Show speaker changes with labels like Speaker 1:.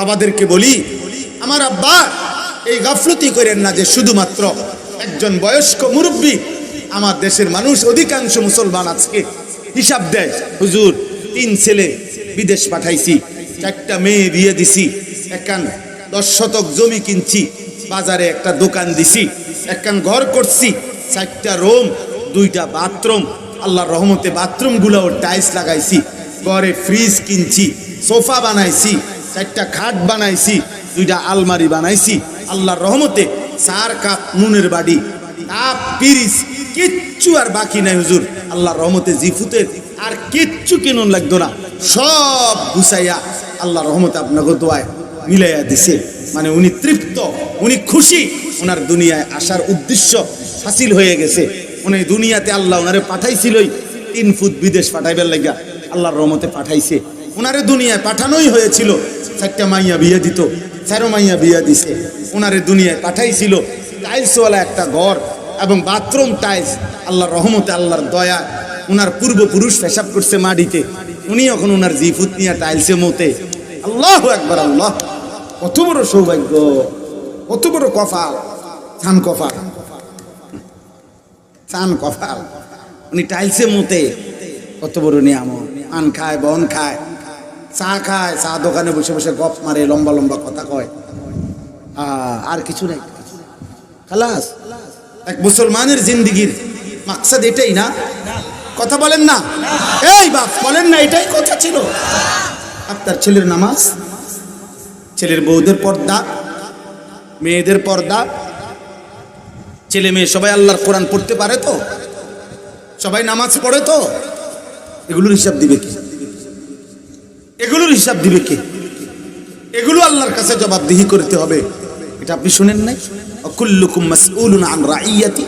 Speaker 1: বাবাদেরকে বলি, আমার আব্বা এই গাফলতি করেন না যে শুধুমাত্র একজন বয়স্ক মুরব্বী আমার দেশের মানুষ, অধিকাংশ মুসলমান আজকে হিসাব দেয়, হুজুর, তিন ছেলে বিদেশ পাঠাইছি, চারটা মেয়ে বিয়ে দিছি একান দশ শতক জমি কিনছি, বাজারে একটা দোকান দিছি, একখান ঘর করছি, চারটা রুম, দুইটা বাথরুম, আল্লাহর রহমতে বাথরুমগুলোও টাইলস লাগাইছি, ঘরে ফ্রিজ কিনছি, সোফা বানাইছি চারটা খাট বানাইছি, দুইটা আলমারি বানাইছি, আল্লাহর রহমতে চার কাপ নুনের বাড়ি কাপ পিরিস কিচ্ছু আর বাকি নাই হুজুর। আল্লাহর রহমতে জিফুতের আর কিচ্ছু কিনুন লাগতো না। সব গুছাইয়া আল্লাহর রহমতে আপনাকে দোয়ায় মিলাইয়া দিছে। মানে উনি তৃপ্ত, উনি খুশি, ওনার দুনিয়ায় আসার উদ্দেশ্য হাসিল হয়ে গেছে। উনি দুনিয়াতে আল্লাহ ওনারে পাঠাইছিলই, তিন ফুট বিদেশ পাঠাইবার লাগা আল্লাহর রহমতে পাঠাইছে। ওনারে দুনিয়ায় পাঠানোই হয়েছিল। চারটা মাইয়া বিয়ে দিত, চারো মাইয়া বিয়ে দিছে। ওনারে দুনিয়ায় পাঠাইছিল। টাইলসওয়ালা একটা ঘর এবং বাথরুম টাইলস, আল্লাহর রহমতে, আল্লাহর দয়া। ওনার পূর্বপুরুষ পেশাব করছে মাটিতে। উনি এখন ওনার জিফুত নিয়ে টাইলসে মতে। আল্লাহ একবার আল্লাহ! কত বড় সৌভাগ্য, কত বড় কফাল চান কফাল চান কফাল উনি টাইলসে মতে, কত বড় নিয়ামত। আন খায়, বন খায়। চা খায়, চা দোকানে বসে বসে গপ মারে, লম্বা লম্বা কথা কয়। আর কিছু নাই। খালাস, এক মুসলমানের জিন্দিগির মাকসাদ এটাই না? কথা বলেন না। এই বাপ, বলেন না, এটাই কথা ছিল। আপনার ছেলের নামাজ, ছেলের বউদের পর্দা, মেয়েদের পর্দা। ছেলে মেয়ে সবাই আল্লাহর কোরআন পড়তে পারে তো? সবাই নামাজ পড়ে তো? এগুলোর হিসাব দিবে কি? হিসাব দিবে কে? এগুলো আল্লাহর কাছে জবাবদিহি করতে হবে। এটা আপনি শুনেন নাই? অকুল্লুকুম মাসউলুন আন রাইয়াতি